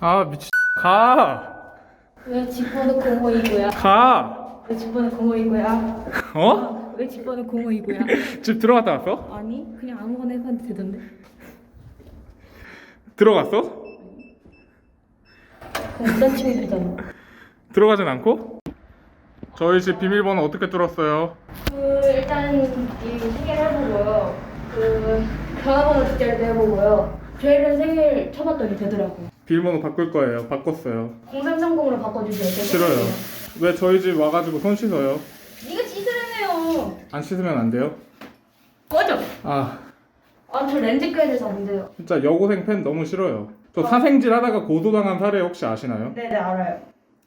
아 미친 가! 왜 집어넣고 공허이고야? 가! 왜 집어넣고 공허이고야? 어? 왜 집어넣고 공허이고야? 집 들어갔다 왔어? 아니 그냥 아무거나 해봤는데 되던데 들어갔어? 그냥 되잖아 들어가진 않고? 저희 집 비밀번호 어떻게 뚫었어요? 그 일단 이 생일 해보고요 그 전화번호 뒷자리도 해보고요 저희는 생일 쳐봤더니 되더라고 비밀번호 바꿀 거예요 바꿨어요 0330으로 바꿔주세요 제 싫어요. 왜 저희 집 와가지고 손 씻어요? 네가 찢으래네요 안 씻으면 안 돼요? 꺼져 아 아 저 렌즈 껴야 돼서 안 돼요 진짜 여고생 팬 너무 싫어요 저 사생질 하다가 고소당한 사례 혹시 아시나요? 네네 알아요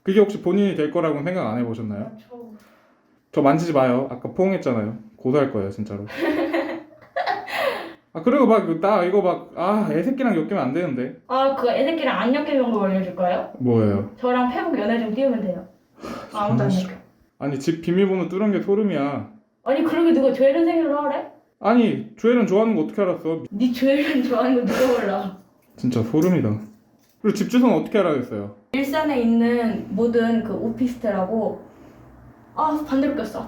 그게 혹시 본인이 될 거라고 생각 안 해보셨나요? 저... 저 만지지 마요. 아까 포옹했잖아요. 고소할 거예요, 진짜로. 아 그리고 막나 이거 막 아 애새끼랑 엮이면 안 되는데. 아 그 애들끼랑 안 엮이는 거 알려줄까요? 뭐예요? 저랑 페북 연애 좀 띄우면 돼요 아무도 안 엮여 아니 집 비밀번호 뚫은 게 소름이야. 아니 그러게 누가 조혜련 생일로 하래? 아니 조엘은 좋아하는 거 어떻게 알았어? 네 조혜련 좋아하는 거 누가 몰라 진짜 소름이다. 그리고 집 주소는 어떻게 알아야겠어요? 일산에 있는 모든 그 오피스텔하고 아 반대로 꼈어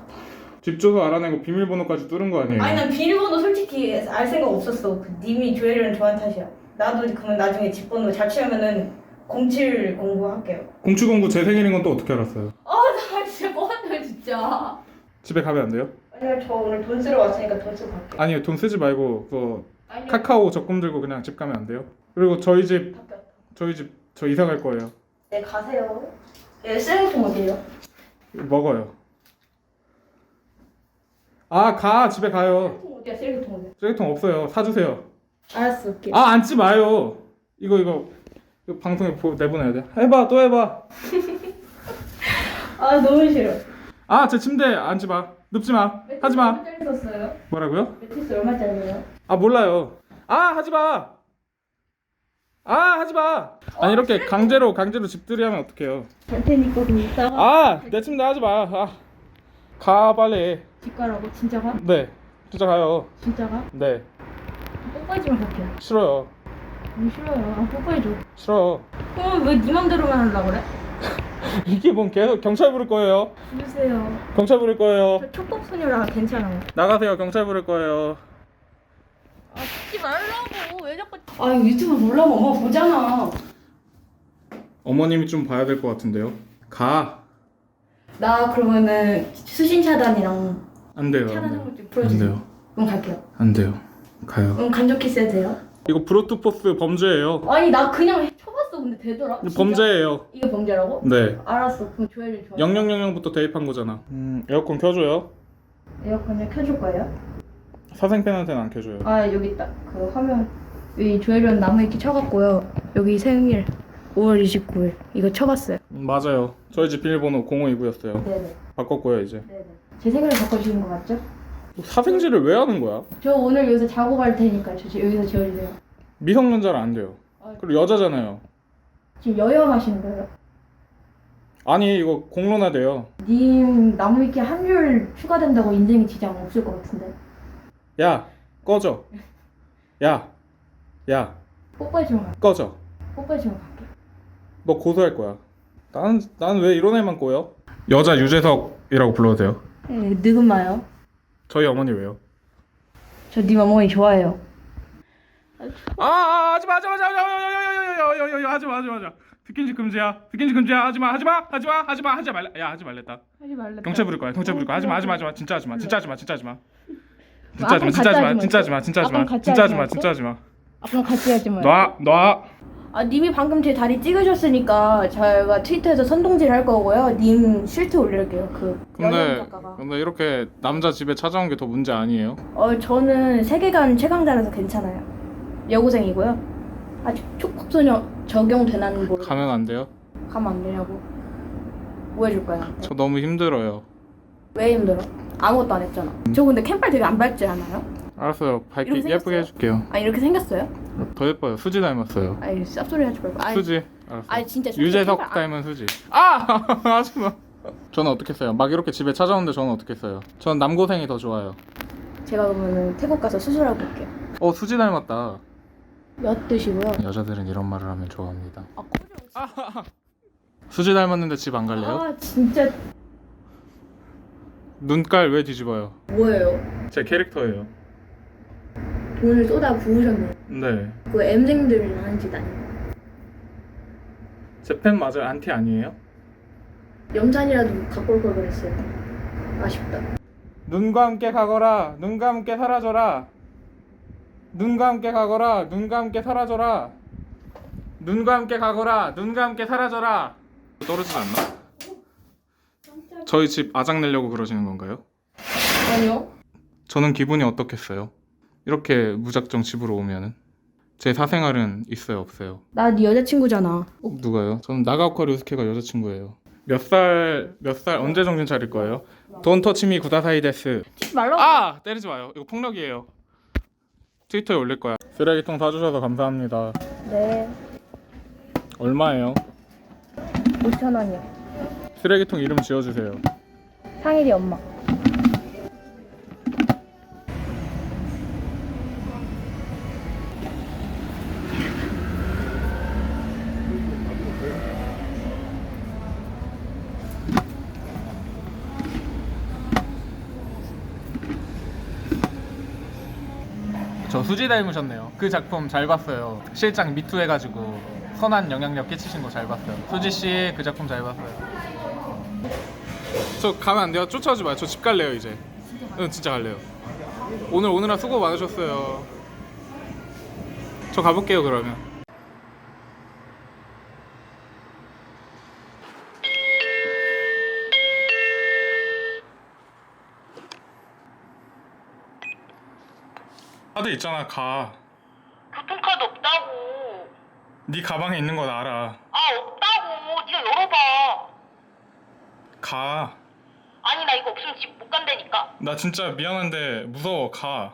집 주소 알아내고 비밀번호까지 뚫은 거 아니에요? 아니 난 비밀번호 솔직히 알 생각 없었어 그 님이 조혜련 좋아하는 탓이야 나도 그러면 나중에 집 번호 잘 치우면은 07 공부할게요 공추공구 제 생일인 건 또 어떻게 알았어요? 아나 진짜 뻔해 진짜 집에 가면 안 돼요? 아니요 저 오늘 돈 쓰러 왔으니까 돈 쓰고 갈게요 아니요 돈 쓰지 말고 아니요 카카오 적금 들고 그냥 집 가면 안 돼요? 그리고 저희 집 바뀌었다 저희 집 저 이사 갈 거예요. 네 가세요 예 쓰레기통 어디에요? 먹어요. 아, 가. 집에 가요. 쓰레기통 어디야 쓰레기통 어디야 쓰레기통 없어요. 사주세요. 알았어 올게 아, 앉지 마요. 이거, 이거, 이거 방송에 보, 내보내야 돼. 해봐, 또 해봐. 아 너무 싫어 아, 제 침대 앉지 마. 눕지 마. 하지 마. 썼어요? 뭐라고요? 매트리스 얼마짜리예요? 아, 몰라요. 아, 하지 마. 아, 하지 마. 아니, 이렇게 강제로, 강제로 집들이 하면 어떡해요. 갈 테니까 좀 이따가 아, 내 침대 하지 마. 아, 가, 빨리. 집 가라고 진짜 가? 네. 진짜 가요. 진짜 가? 네. 뽀뽀해주면 갈게요 싫어요. 안 싫어요 아 뽀뽀해줘 싫어. 그럼 왜 네 맘대로만 하려고 그래? 이게 뭔 계속 경찰 부를 거예요. 주세요 경찰 부를 거예요. 저 촉법소녀라 괜찮아 나가세요. 경찰 부를 거예요. 아 듣지 말라고 왜 자꾸 아 유튜브 몰라면 엄마 보잖아 어머님이 좀 봐야 될 것 같은데요. 가. 나 그러면은 수신 차단이랑 안 돼요. 차단 안 돼요. 선물 좀 안 풀어주세요 돼요. 그럼 갈게요 안 돼요. 가요. 그럼 간접 키스 해도 돼요? 이거 브로트포스 범죄예요. 아니 나 그냥 해- 쳐봤어 근데 되더라 진짜? 범죄예요. 이게 범죄라고? 네. 알았어 그럼 조회를 좋아 0000부터 대입한 거잖아. 음, 에어컨 켜줘요. 에어컨을 켜줄 거예요? 사생팬한테는 안 켜줘요. 아 여기 있다 그 화면 여기 조혜련 나무 위키 쳐갖고요 여기 생일 5월 29일 이거 쳐봤어요 음, 맞아요. 저희 집 비밀번호 052구였어요. 네네 바꿨고요 이제. 네네 제 생일을 바꿔주는 거 맞죠? 사생질을 왜 하는 거야? 저 오늘 여기서 자고 갈 테니까 저 지- 여기서 지워주세요 미성년자는 안 돼요. 아, 그리고 여자잖아요. 지금 여염하시는 거예요? 아니 이거 공론화돼요. 님 나무 위키 한줄 추가된다고 인생에 지장 없을 것 같은데 야 꺼져. 야. 야 뽀뽀해 주면 갈게 꺼져. 뽀뽀해 주면 갈게 너 고소할 거야. 나는 나는 왜 이런 애만 꼬여? 여자 유재석이라고 불러도 돼요? 네 느금마요 저희 어머니 왜요? 저 님 어머니 좋아해요 아, 아 하지 마 하지 마 하지 마 하지 마 하지 마 하지 마 듣긴지 금지야 듣긴지 금지야 하지 마 하지 마 하지 마 하지 마 하지 말라 야 하지 말랬다 하지 말래 경찰 부를 거야 경찰 부를 거야 하지 마 하지 마 하지 마 진짜 하지 마 진짜 하지 마 진짜 하지 마 진짜 하지 마 진짜 하지 마 진짜 하지 마 진짜 하지 마 진짜 하지 마 진짜 하지 마아 그럼 같이 하지 마요 놔 놔 아 님이 방금 제 다리 찍으셨으니까 저희가 트위터에서 선동질 할 거고요. 님 실트 올릴게요 그. 여성 근데 작가가. 근데 이렇게 남자 집에 찾아온 게 더 문제 아니에요? 어 저는 세계관 최강자라서 괜찮아요. 여고생이고요. 아직 촉법소녀 적용 되나는 모르 가면 안 돼요? 가면 안 되냐고. 뭐 해줄 거야? 저 너무 힘들어요. 왜 힘들어? 아무것도 안 했잖아. 저 근데 캠빨 되게 안 밝지 않아요? 알았어요. 밝게 예쁘게 생겼어요? 해줄게요. 아 이렇게 생겼어요? 더 예뻐요. 수지 닮았어요. 아이 쌉소리 하지 말고. 아이, 수지 알았어. 아이 진짜 유재석 캠빨 안- 닮은 수지. 아! 하지 마. 저는 어떻게 써요? 막 이렇게 집에 찾아오는데 저는 어떻게 써요? 저는 남고생이 더 좋아요. 제가 그러면은 태국 가서 수술하고 올게요. 어 수지 닮았다. 몇 드시고요? 여자들은 이런 말을 하면 좋아합니다. 아 꺼져 수지 닮았는데 집 안 갈래요? 아 진짜. 눈깔 왜 뒤집어요? 뭐예요? 제 캐릭터예요. 돈을 쏟아 부으셨네요. 네. 그 M생들이랑 하는 짓 아니에요? 제팬 맞아요? 안티 아니에요? 염산이라도 갖고 올 걸 그랬어요. 아쉽다. 눈과 함께 가거라. 눈과 함께 사라져라. 눈과 함께 가거라. 눈과 함께 사라져라. 눈과 함께 가거라. 눈과 함께 사라져라. 떨어지지 않나? 저희 집 아작 내려고 그러시는 건가요? 아니요. 저는 기분이 어떻겠어요? 이렇게 무작정 집으로 오면은 제 사생활은 있어요 없어요? 나 네 여자친구잖아. 어, 누가요? 저는 나가오카 류스케가 여자친구예요. 몇 살 몇 살 언제 정신 차릴 거예요? 돈 터치미 구다사이 데스. 말라고. 아 때리지 마요. 이거 폭력이에요. 트위터에 올릴 거야. 쓰레기통 사주셔서 감사합니다. 네. 얼마예요? 5천 원이요. 쓰레기통 이름 지어주세요. 상일이 엄마. 저 수지 닮으셨네요. 그 작품 잘 봤어요. 실장 미투 해가지고 선한 영향력 끼치신 거 잘 봤어요. 수지 씨 그 작품 잘 봤어요. 저 가면 안 돼요. 쫓아오지 마요. 저 집 갈래요 이제. 응 진짜 갈래요. 오늘 오느라 수고 많으셨어요. 저 가볼게요 그러면. 카드 있잖아 가. 교통 카드 없다고. 네 가방에 있는 건 알아. 아 없다고. 네가 열어봐. 가. 아니 나 이거 없으면 집 못 간다니까. 나 진짜 미안한데 무서워 가.